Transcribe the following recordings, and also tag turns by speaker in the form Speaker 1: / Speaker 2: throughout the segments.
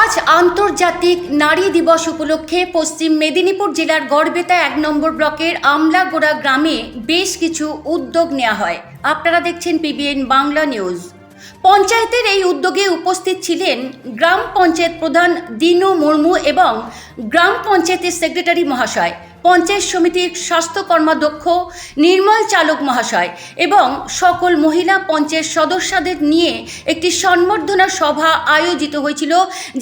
Speaker 1: আজ আন্তর্জাতিক নারী দিবস উপলক্ষে পশ্চিম মেদিনীপুর জেলার গড়বেতা এক নম্বর ব্লকের আমলাগোড়া গ্রামে বেশ কিছু উদ্যোগ নেওয়া হয়। আপনারা দেখছেন পিবিএন বাংলা নিউজ। পঞ্চায়েতের এই উদ্যোগে উপস্থিত ছিলেন গ্রাম পঞ্চায়েত প্রধান দিনু মুর্মু এবং গ্রাম পঞ্চায়েতের সেক্রেটারি মহাশয়। পঞ্চায়েত সমিতির স্বাস্থ্য কর্মাধ্যক্ষ নির্মল চালক মহাশয় এবং সকল মহিলা পঞ্চায়েত সদস্যদের নিয়ে একটি সম্বর্ধনা সভা আয়োজিত হয়েছিল,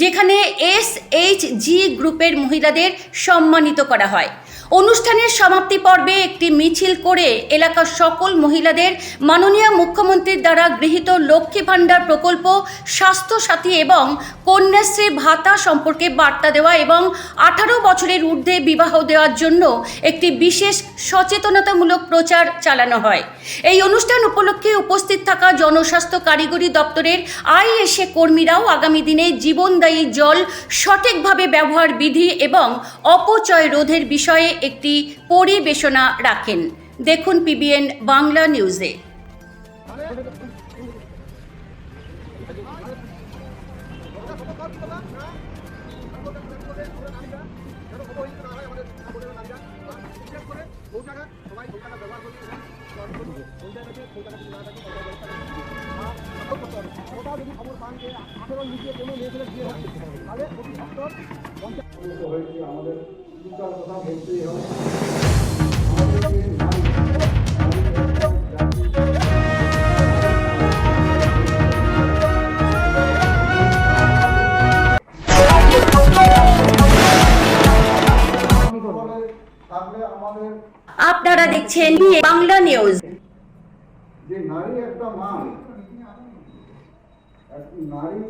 Speaker 1: যেখানে এস এইচ জি গ্রুপের মহিলাদের সম্মানিত করা হয়। অনুষ্ঠানের সমাপ্তি পর্বে একটি মিছিল করে এলাকার সকল মহিলাদের মাননীয় মুখ্যমন্ত্রীর দ্বারা গৃহীত লক্ষ্মী ভাণ্ডার প্রকল্প স্বাস্থ্য সাথী এবং কন্যাশ্রী ভাতা সম্পর্কে বার্তা দেওয়া এবং আঠারো বছরের ঊর্ধ্বে বিবাহ দেওয়ার জন্য একটি বিশেষ সচেতনতামূলক প্রচার চালানো হয়। এই অনুষ্ঠান উপলক্ষে উপস্থিত থাকা জনস্বাস্থ্য কারিগরি দপ্তরের আইএসএ কর্মীরাও আগামী দিনে জীবনদায়ী জল সঠিকভাবে ব্যবহার বিধি এবং অপচয় রোধের বিষয়ে একটি পরিবেশনা রাখেন। দেখুন পিবিএন বাংলা নিউজে।
Speaker 2: আমাদের কথা বলতেই হবে
Speaker 1: আপনারা দেখছেন বাংলা নিউজ।
Speaker 2: যে নারী একটা মা নারী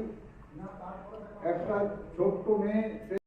Speaker 2: একটা ছোট্ট মেয়ে